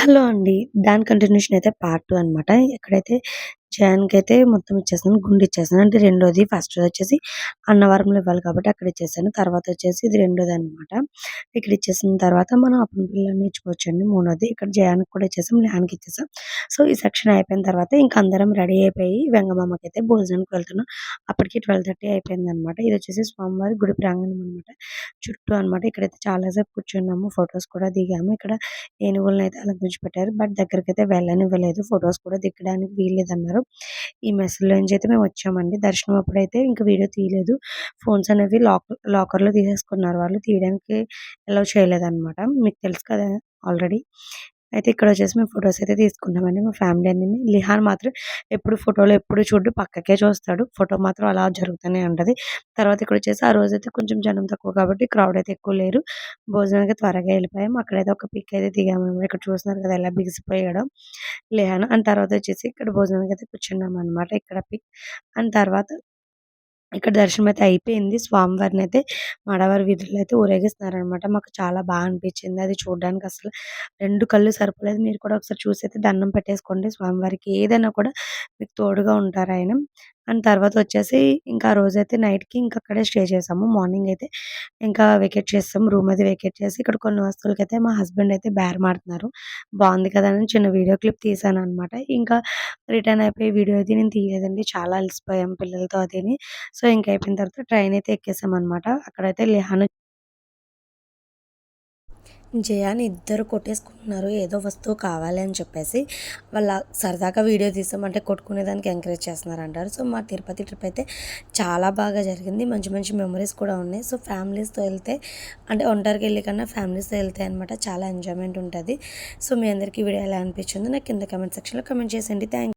Hello అండి. దాని continuation అయితే పార్ట్ టూ అనమాట. ఎక్కడైతే జయానికైతే మొత్తం ఇచ్చేసాను. గుండు ఇచ్చేసాను. అంటే రెండోది ఫస్ట్ వచ్చేసి అన్నవరంలో ఇవ్వాలి కాబట్టి అక్కడ ఇచ్చేసాను. తర్వాత వచ్చేసి ఇది రెండోది అనమాట ఇక్కడ ఇచ్చేసిన తర్వాత మనం అప్పుడు పిల్లల్ని ఇచ్చుకోవచ్చండి మూడోది. ఇక్కడ జయానికి కూడా ఇచ్చేసాం. ల్యాన్‌కి ఇచ్చేసాం. సో, ఈ సెక్షన్ అయిపోయిన తర్వాత ఇంక అందరం రెడీ అయిపోయి వెంగమామకి అయితే భోజనానికి వెళ్తున్నాం. అప్పటికి ట్వెల్వ్ థర్టీ అయిపోయింది అనమాట ఇది వచ్చేసి స్వామివారి గుడి ప్రాంగణం అనమాట. చుట్టూ అనమాట. ఇక్కడైతే చాలాసేపు కూర్చున్నాము. ఫొటోస్ కూడా దిగాము. ఇక్కడ ఏనుగులనైతే అలంకరించి పెట్టారు. బట్ దగ్గరికైతే వెళ్ళనివ్వలేదు. ఫొటోస్ కూడా దిగడానికి వీల్లేదన్నారు. ఈ మెస్‌లో నుంచి అయితే మేము వచ్చామండి. దర్శనం అప్పుడైతే ఇంకా వీడియో తీయలేదు. ఫోన్స్ అనేవి లాక్ లాకర్‌లో తీసేసుకున్నారు వాళ్ళు. తీయడానికి అలౌ చేయలేదన్నమాట మీకు తెలుసు కదా ఆల్రెడీ. అయితే ఇక్కడ వచ్చేసి మేము ఫొటోస్ అయితే తీసుకున్నామండి. మా ఫ్యామిలీ అన్ని లిహాన్ మాత్రం ఎప్పుడు ఫోటోలో ఎప్పుడు చూడు పక్కకే చూస్తాడు. ఫోటో మాత్రం అలా జరుగుతూనే ఉంటుంది తర్వాత ఇక్కడ వచ్చేసి ఆ రోజు అయితే కొంచెం జనం తక్కువ కాబట్టి క్రౌడ్ అయితే ఎక్కువ లేరు. భోజనానికి త్వరగా వెళ్ళిపోయాం. అక్కడైతే ఒక పిక్ అయితే దిగాము ఇక్కడ చూస్తున్నారు కదా ఎలా బిగిసిపోయాడు లిహాన్. అండ్ తర్వాత వచ్చేసి ఇక్కడ భోజనానికి అయితే కూర్చున్నాం అనమాట ఇక్కడ పిక్ అండ్ తర్వాత ఇక్కడ దర్శనం అయితే అయిపోయింది. స్వామివారిని అయితే మడవారి వీధుల్లో అయితే ఊరేగిస్తున్నారనమాట. మాకు చాలా బాగా అనిపించింది. అది చూడడానికి అసలు రెండు కళ్ళు సరిపోలేదు. మీరు కూడా ఒకసారి చూసి అయితే దండం పెట్టేసుకోండి స్వామివారికి. ఏదైనా కూడా మీకు తోడుగా ఉంటారు ఆయన అండ్ తర్వాత వచ్చేసి ఇంకా ఆ రోజైతే నైట్‌కి ఇంకా అక్కడే స్టే చేసాము. మార్నింగ్ అయితే ఇంకా వెకేట్ చేస్తాం రూమ్ అది వెకేట్ చేసి ఇక్కడ కొన్ని వస్తువులకైతే మా హస్బెండ్ అయితే బేరమాడుతున్నారు. బాగుంది కదా! అని చిన్న వీడియో క్లిప్ తీసాను అనమాట ఇంకా రిటర్న్ అయిపోయి వీడియో అయితే నేను తీయలేదండి. చాలా అలసిపోయాం పిల్లలతో అదిని. సో, ఇంక అయిపోయిన తర్వాత ట్రైన్ అయితే ఎక్కేసాం అనమాట అక్కడైతే లిహాను జయాని ఇద్దరు కొట్టేసుకుంటున్నారు. ఏదో వస్తువు కావాలి అని చెప్పేసి. వాళ్ళ సరదాగా వీడియో తీసామంటే కొట్టుకునేదానికి ఎంకరేజ్ చేస్తున్నారు అంటారు సో, మా తిరుపతి ట్రిప్ అయితే చాలా బాగా జరిగింది. మంచి మంచి మెమరీస్ కూడా ఉన్నాయి. సో, ఫ్యామిలీస్‌తో వెళ్తే అంటే ఒంటరికి వెళ్ళి కన్నా ఫ్యామిలీస్‌తో వెళ్తే అనమాట చాలా ఎంజాయ్‌మెంట్ ఉంటుంది సో, మీ అందరికీ వీడియో ఎలా అనిపించిందో నాకు కింద కమెంట్ సెక్షన్‌లో కమెంట్ చేసేయండి. థ్యాంక్